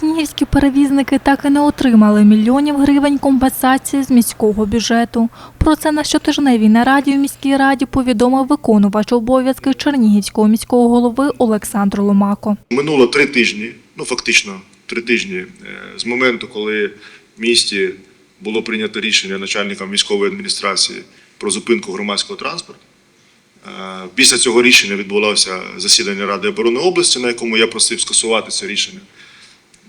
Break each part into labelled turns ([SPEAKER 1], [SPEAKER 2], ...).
[SPEAKER 1] Чернігівські перевізники так і не отримали мільйонів гривень компенсації з міського бюджету. Про це на щотижневій нараді у міській раді повідомив виконувач обов'язки Чернігівського міського голови Олександр Ломако.
[SPEAKER 2] Минуло три тижні, ну фактично три тижні е, з моменту, коли в місті було прийнято рішення начальником військової адміністрації про зупинку громадського транспорту. Е, Після цього рішення відбулося засідання Ради оборони області, на якому я просив скасувати це рішення.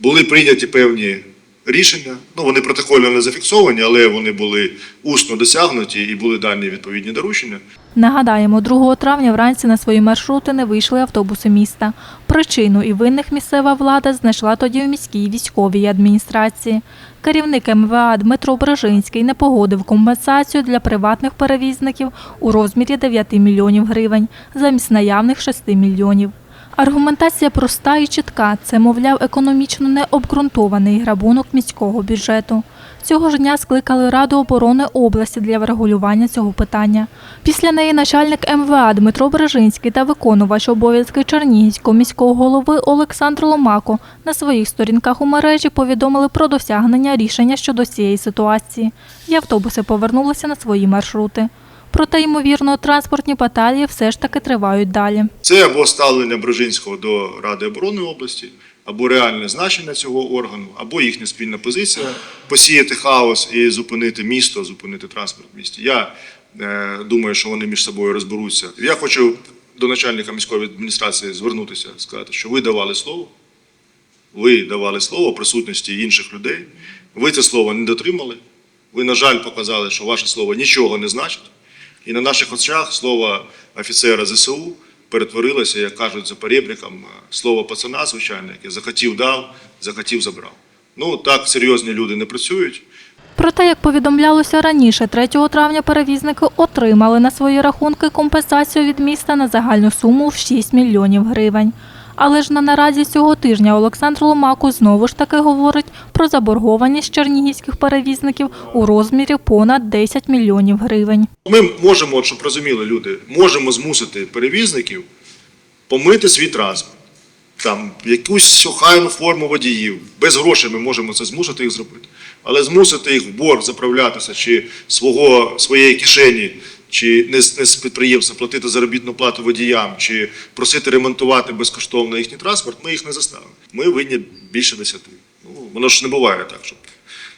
[SPEAKER 2] Були прийняті певні рішення. Ну, вони протокольно не зафіксовані, але вони були усно досягнуті і були дані відповідні доручення.
[SPEAKER 1] Нагадаємо, 2 травня вранці на свої маршрути не вийшли автобуси міста. Причину і винних місцева влада знайшла тоді в міській військовій адміністрації. Керівник МВА Дмитро Брожинський не погодив компенсацію для приватних перевізників у розмірі 9 мільйонів гривень замість наявних 6 мільйонів. Аргументація проста і чітка. Це, мовляв, економічно необґрунтований грабунок міського бюджету. Цього ж дня скликали Раду оборони області для врегулювання цього питання. Після неї начальник МВА Дмитро Бережинський та виконувач обов'язки Чернігівського міського голови Олександр Ломако на своїх сторінках у мережі повідомили про досягнення рішення щодо цієї ситуації. І автобуси повернулися на свої маршрути. Проте, ймовірно, транспортні баталії все ж таки тривають далі.
[SPEAKER 2] Це або ставлення Брожинського до Ради оборони області, або реальне значення цього органу, або їхня спільна позиція посіяти хаос і зупинити місто, зупинити транспорт в місті. Я е, думаю, що вони між собою розберуться. Я хочу до начальника міської адміністрації звернутися, сказати, що ви давали слово. Ви давали слово присутності інших людей. Ви це слово не дотримали. Ви, на жаль, показали, що ваше слово нічого не значить. І на наших очах слово офіцера ЗСУ перетворилося, як кажуть за перебріком, слово пацана, звичайно, яке захотів дав, захотів забрав. Ну так серйозні люди не працюють.
[SPEAKER 1] Проте, як повідомлялося раніше, 3 травня перевізники отримали на свої рахунки компенсацію від міста на загальну суму в 6 мільйонів гривень. Але ж на нараді цього тижня Олександр Ломако знову ж таки говорить про заборгованість чернігівських перевізників у розмірі понад 10 мільйонів гривень.
[SPEAKER 2] Ми можемо, щоб розуміли люди, можемо змусити перевізників помити свій транспорт, там якусь охайну форму водіїв. Без грошей ми можемо це змусити їх зробити. Але змусити їх в борг заправлятися чи свого, своєї кишені, чи не з, не з підприємства платити заробітну плату водіям, чи просити ремонтувати безкоштовно їхній транспорт, ми їх не заставимо. Ми винні більше десяти. Ну, воно ж не буває так, щоб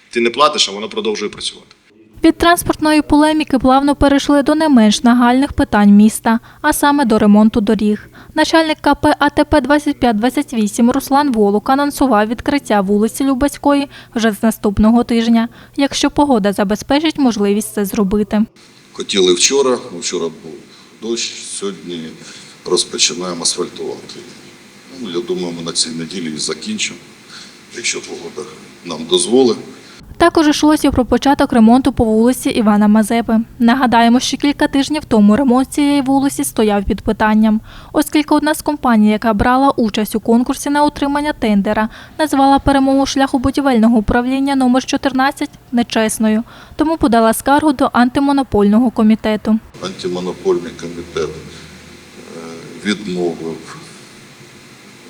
[SPEAKER 2] ти не платиш, а воно продовжує працювати.
[SPEAKER 1] Від транспортної полеміки плавно перейшли до не менш нагальних питань міста, а саме до ремонту доріг. Начальник КП АТП 2528 Руслан Волок анонсував відкриття вулиці Любецької вже з наступного тижня, якщо погода забезпечить можливість це зробити.
[SPEAKER 3] Хотіли вчора, вчора був дощ, сьогодні розпочинаємо асфальтувати. Ну, я думаю, ми на цій неділі і закінчимо, якщо погода нам дозволить.
[SPEAKER 1] Також йшлося про початок ремонту по вулиці Івана Мазепи. Нагадаємо, що кілька тижнів тому ремонт цієї вулиці стояв під питанням, оскільки одна з компаній, яка брала участь у конкурсі на отримання тендера, назвала перемогу шляху будівельного управління номер 14 нечесною, тому подала скаргу до антимонопольного комітету.
[SPEAKER 3] Антимонопольний комітет е, відмовив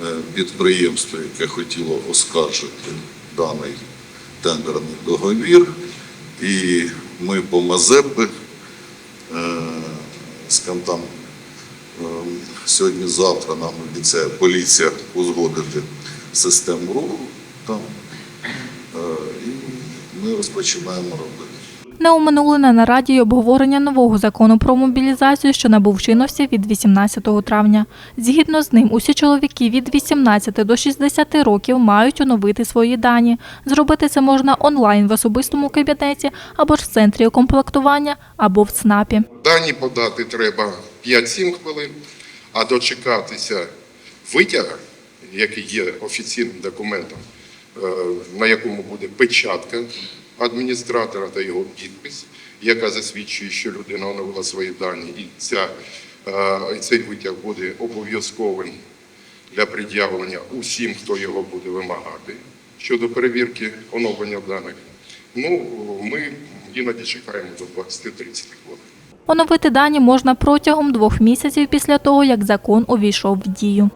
[SPEAKER 3] е, підприємству, яке хотіло оскаржити даний тендерний договір. І ми по Мазепи е, там, е, сьогодні-завтра нам обіцяє поліція узгодити систему руху там. Е, І ми розпочинаємо робити.
[SPEAKER 1] Не оминули на нараді обговорення нового закону про мобілізацію, що набув чинності від 18 травня. Згідно з ним, усі чоловіки від 18 до 60 років мають оновити свої дані. Зробити це можна онлайн в особистому кабінеті або ж в центрі комплектування, або в ЦНАПі.
[SPEAKER 4] Дані подати треба 5-7 хвилин, а дочекатися витяга, який є офіційним документом, е, на якому буде печатка адміністратора та його підпис, яка засвідчує, що людина оновила свої дані, і ця, е, цей витяг буде обов'язковим для пред'явлення усім, хто його буде вимагати щодо перевірки оновлення даних. Ну, ми іноді чекаємо до 20-30 хвилин.
[SPEAKER 1] Оновити дані можна протягом двох місяців після того, як закон увійшов в дію.